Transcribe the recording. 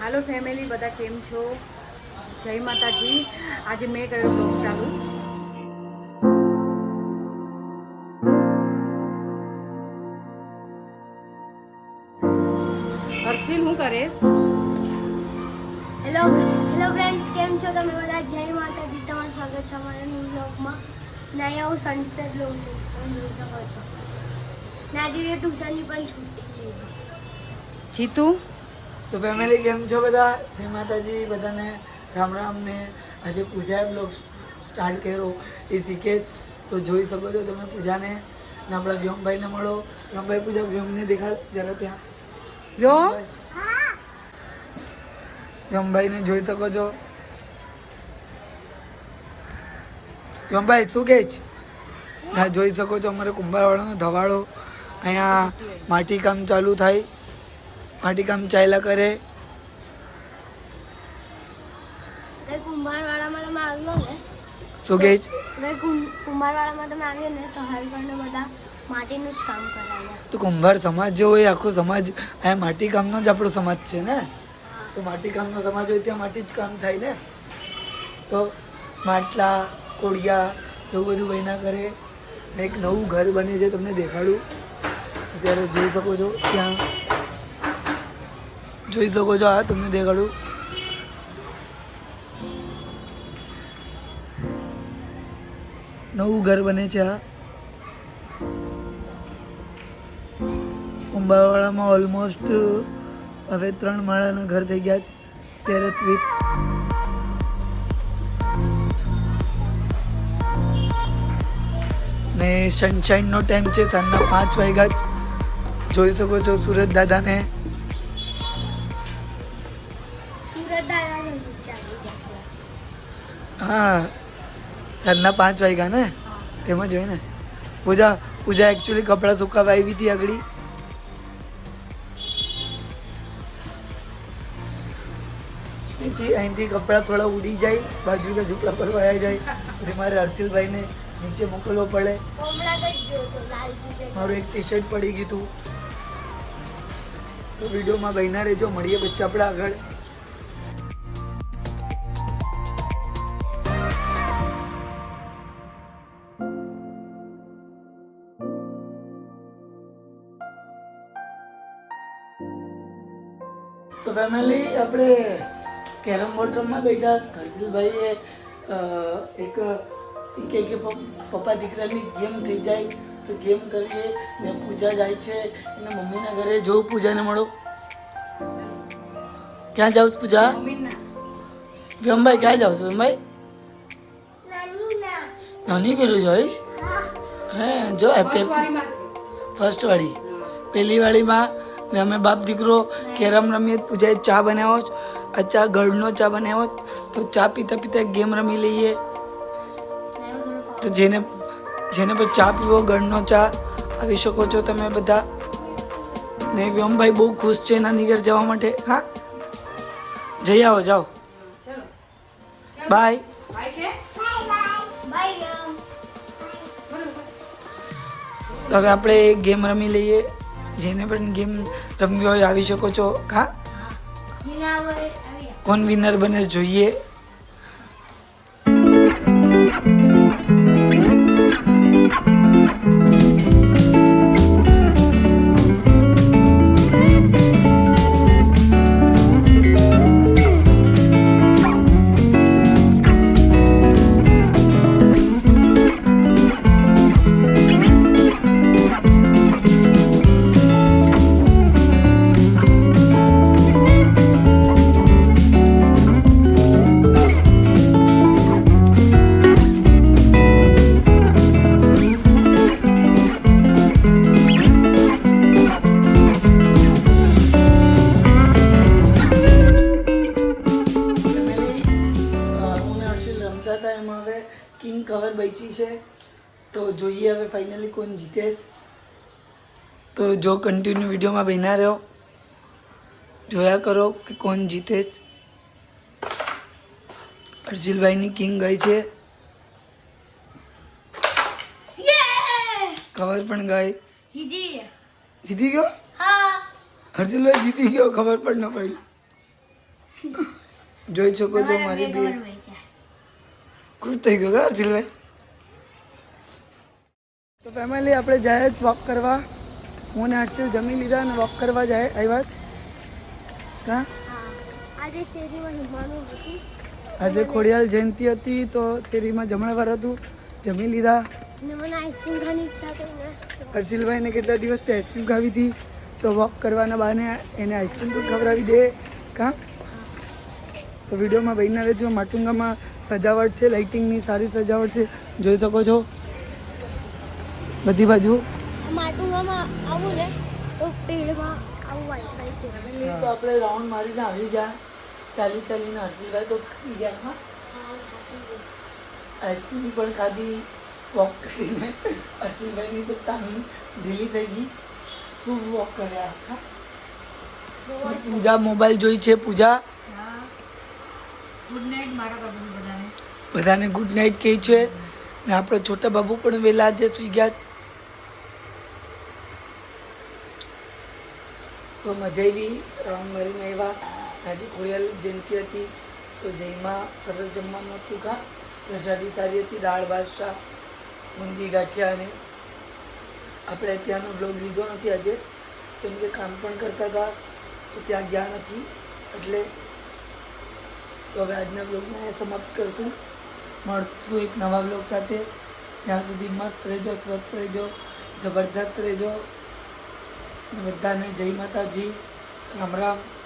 હાલો family બધા કેમ છો? જય માતાજી. આજે મેં કર્યો બ્લોગ ચાલુ. હર્ષિલ હું કરીશ? હેલો હેલો ફ્રેન્ડ્સ કેમ છો તમે બધા? જય માતાજી તમારું સ્વાગત છે અમારા બ્લોગમાં ને હું સનસેટ લઉં છું. તમે જોઈ શકો છો. ને આજે એ ટ્યુશનની પણ છૂટી જીતુ? તો ફેમિલી કેમ છો બધા? શ્રી માતાજી બધાને રામ રામ ને આજે પૂજા બ્લોગ સ્ટાર્ટ કર્યો એ શીખે જ. તો જોઈ શકો છો તમે પૂજાને. ને આપણા વ્યોમભાઈને મળો. વ્યોમભાઈ પૂજા વ્યોમને દેખાડ જરા ત્યાં. વ્યોમ? વ્યોમભાઈને જોઈ શકો છો. વ્યોમભાઈ શું કહે છે? હા જોઈ શકો છો અમારે કુંભારવાળાનો ધવાળો અહીંયા માટી કામ ચાલુ થાય. માટી કામ ચાલ્યા કરે શું કહે છે? અગર તમે આવ્યો ને તો હર બધા માટીનું જ કામ કરાવ્યા. તો કુંભાર સમાજ જે હોય આખો સમાજ આ માટી કામનો જ આપણો સમાજ છે ને? તો માટી કામનો સમાજ હોય ત્યાં માટી જ કામ થાય ને? તો માટલા કોડિયા એવું બધું બન્યા કરે. એક નવું ઘર બને છે તમને દેખાડું. અત્યારે જોઈ શકો છો ત્યાં જોઈ શકો છો આ, તમને દેખાડું. નવું ઘર બને છે આ. કુંભારવાડામાં ઓલમોસ્ટ હવે ત્રણ માળાના ઘર થઈ ગયા છે. ટેરેસ વિથ ને સનશાઇનનો ટાઈમ છે, સાંજના પાંચ વાગ્યા જ. જોઈ શકો છો સુરત દાદાને. હા સાંજના પાંચ વાગ્યા ને? તેમાં જોઈ ને પૂજા પૂજા એકચ્યુઅલી કપડાં સુકાવા આવી હતી આગળ. અહીંથી અહીંથી કપડાં થોડા ઉડી જાય બાજુના ઝૂપડા પર વયા જાય. પછી મારે હર્ષિલભાઈને નીચે મોકલવો પડે. મારું એક ટી શર્ટ પડી ગયું હતું. તો વિડીયોમાં બહેના રહેજો મળીએ પછી આપણે આગળ. ફેમિલી આપણે કેરમ બોર્ડ રમવા બેઠા હર્ષિલભાઈએ એક કે કહે કે પપ્પા દીકરાની ગેમ થઈ જાય તો ગેમ કરીએ ને પૂજા જાય છે અને મમ્મીના ઘરે જો પૂજાને મળો. ક્યાં જાવ પૂજા? વ્યોમભાઈ ક્યાં જાવ છો વ્યોમભાઈ નાની ઘરે જોઈશ? હે. જો ફર્સ્ટ વાળી. પહેલી વાળીમાં ને અમે બાપ દીકરો કેરમ રમીએ, પૂજાએ ચા બનાવ્યો છે. આ ચા ગળનો ચા બનાવ્યો તો ચા પીતા પીતા ગેમ રમી લઈએ. તો જેને જેને પર ચા પીવો, ગળનો ચા, આવી શકો છો તમે બધા. ને વ્યોમભાઈ બહુ ખુશ છે નાની ઘર જવા માટે. હા? જઈ આવો, જાઓ. બાય. તો હવે આપણે ગેમ રમી લઈએ. જેને પણ ગેમ રમવી હોય આવી શકો છો. હા? કોણ વિનર બને જોઈએ? કવર બચી છે તો જોઈએ હવે ફાઇનલી કોણ જીતે તો જો કન્ટિન્યુ વિડીયોમાં બન્યા રહ્યો જોયા કરો કે કોણ જીતે અર્જિલભાઈની કિંગ ગઈ છે. ખબર પણ ગઈ. જીતી જીતી ગયો? હા. હર્ષિલભાઈ જીતી ગયો ખબર પણ ન પડી. જોઈ શકો છો મારી બે. ખુશ થઈ ગયો કા હર્ષિલભાઈ તો ફેમિલી આપણે જાય જ વોક કરવા. હું ને હર્ષિલ જમી લીધા અને વોક કરવા જાય આવ્યા જ. હા? આજે ખોડિયાલ જયંતિ હતી તો શેરીમાં જમણવાર હતું. જમી લીધા. ને મને આઈસ્ક્રીમ ખાવાની ઈચ્છા થઈ ને. હર્ષિલભાઈને કેટલા દિવસથી આઈસ્ક્રીમ ખાવી હતી. તો વોક કરવાના બહાને એને આઈસ્ક્રીમ પણ ખવડાવી દે. કાં તો વિડીયોમાં બહીને રહેજો. માટુંગામાં સજાવટ છે લાઇટિંગની સારી સજાવટ છે. જોઈ શકો છો? બધી બાજુ? માટુંગામાં આવું ને તો પેડમાં આવું તો આપણે રાઉન્ડ મારીને આવી ગયા. ચાલી ચાલીને હર્ષિલભાઈ તો થાકી ગયા હા? આઈસ્ક્રીમ પણ ખાધી. વોક કરીને. હર્ષિલભાઈની તો ટાંગ ઢીલી થઈ ગઈ. શું વોક કર્યા? પૂજા મોબાઈલ જોઈ છે પૂજા? ગુડ નાઇટ મારા બાબુને બધાને. બધાને ગુડ નાઇટ કહે છે. ને આપણે છોટા બાબુ પણ વહેલા આજે સુઈ ગયા. તો મજા આવી. રાઉન્ડ મારીને આવ્યા. આજે ખોડિયાલ જયંતિ હતી. તો જયમાં સરસ જમવાનું હતું કા પ્રસાદી સારી હતી, દાળ, ભાત, શાક બુંદી ગાંઠિયા અને આપણે ત્યાંનો બ્લોગ લીધો નથી આજે. કેમ કે કામ પણ કરતા હતા. તો ત્યાં ગયા નથી. એટલે તો હવે આજના બ્લોગને સમાપ્ત કરશું મળશું એક નવા બ્લોગ સાથે. ત્યાં સુધી મસ્ત રહેજો, સ્વસ્થ રહેજો, જબરદસ્ત રહેજો. બધાને જય માતાજી. રામ રામ.